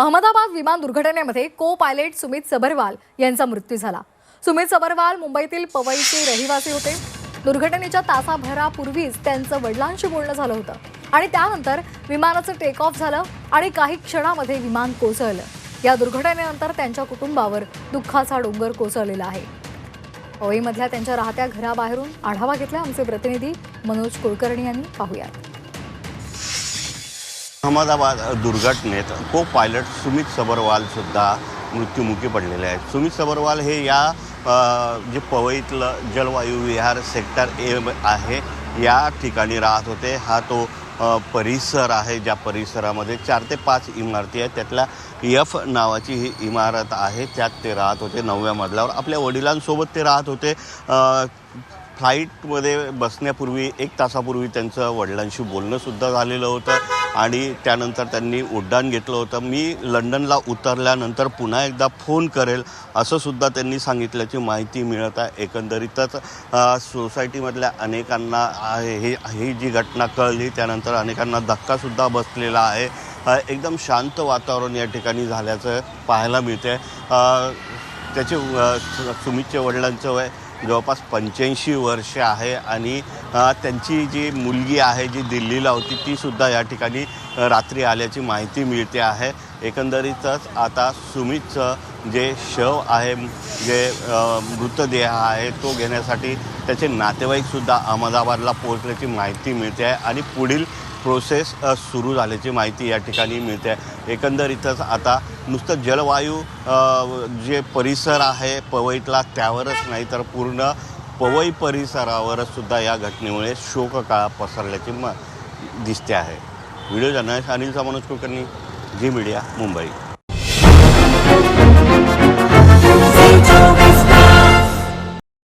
अहमदाबाद विमान दुर्घटनेमध्ये को पायलट सुमित सबरवाल यांचा मृत्यू झाला. सुमित सबरवाल मुंबईतील पवईचे रहिवासी होते. दुर्घटनेच्या तासाभरापूर्वीच त्यांचं वडिलांशी बोलणं झालं होतं आणि त्यानंतर विमानाचं टेक ऑफ झालं आणि काही क्षणामध्ये विमान कोसळलं. या दुर्घटनेनंतर त्यांच्या कुटुंबावर दुःखाचा डोंगर कोसळलेला आहे. पवईमधल्या त्यांच्या राहत्या घराबाहेरून आढावा घेतला आमचे प्रतिनिधी मनोज कुलकर्णी यांनी. पाहूयात. अहमदाबाद दुर्घटनेत को पायलट सुमित सबरवाल सुद्धा मृत्युमुखी पडलेले आहेत. सुमित सबरवाल हे या जे पवईतलं जलवायू विहार सेक्टर ए आहे या ठिकाणी राहत होते. हा तो परिसर आहे ज्या परिसरामध्ये चार ते पाच इमारती आहेत. त्यातल्या यफ नावाची ही इमारत आहे. त्यात ते राहत होते नवव्या मजल्यावर. आपल्या वडिलांसोबत ते राहत होते. फ्लाईटमध्ये बसण्यापूर्वी एक तासापूर्वी त्यांचं वडिलांशी बोलणंसुद्धा झालेलं होतं आणि त्यानंतर त्यांनी उड्डाण घेतलं होतं. मी लंडनला उतरल्यानंतर पुन्हा एकदा फोन करेल असं सुद्धा त्यांनी सांगितल्याची माहिती मिळत आहे. एकंदरीतच सोसायटीमधल्या अनेकांना आहे ही ही जी घटना कळली त्यानंतर अनेकांना धक्कासुद्धा बसलेला आहे. एकदम शांत वातावरण या ठिकाणी झाल्याचं पाहायला मिळते त्याचे सुमितचे वडिलांचं वय जवळपास पंच्याऐंशी वर्ष आहे आणि त्यांची जी मुलगी आहे जी दिल्लीला होती ती सुद्धा या ठिकाणी रात्री आल्याची माहिती मिळते आहे. एकंदरीतच आता सुमितचं जे शव आहे जे मृतदेह आहे तो घेण्यासाठी त्याचे नातेवाईकसुद्धा अहमदाबादला पोहोचल्याची माहिती मिळते आहे. आणि पुढील प्रोसेस सुरू झाल्याची माहिती या ठिकाणी मिळते. आहे एकंदरीतच आता नुसतं जलवायू जे परिसर आहे पवईतला त्यावरच नाही तर पूर्ण पवई परिसरावरच सुद्धा या घटनेमुळे शोककाळ पसरल्याची म दिसते आहे. Video journalist Anil Manoj Kulkarni Zee media Mumbai.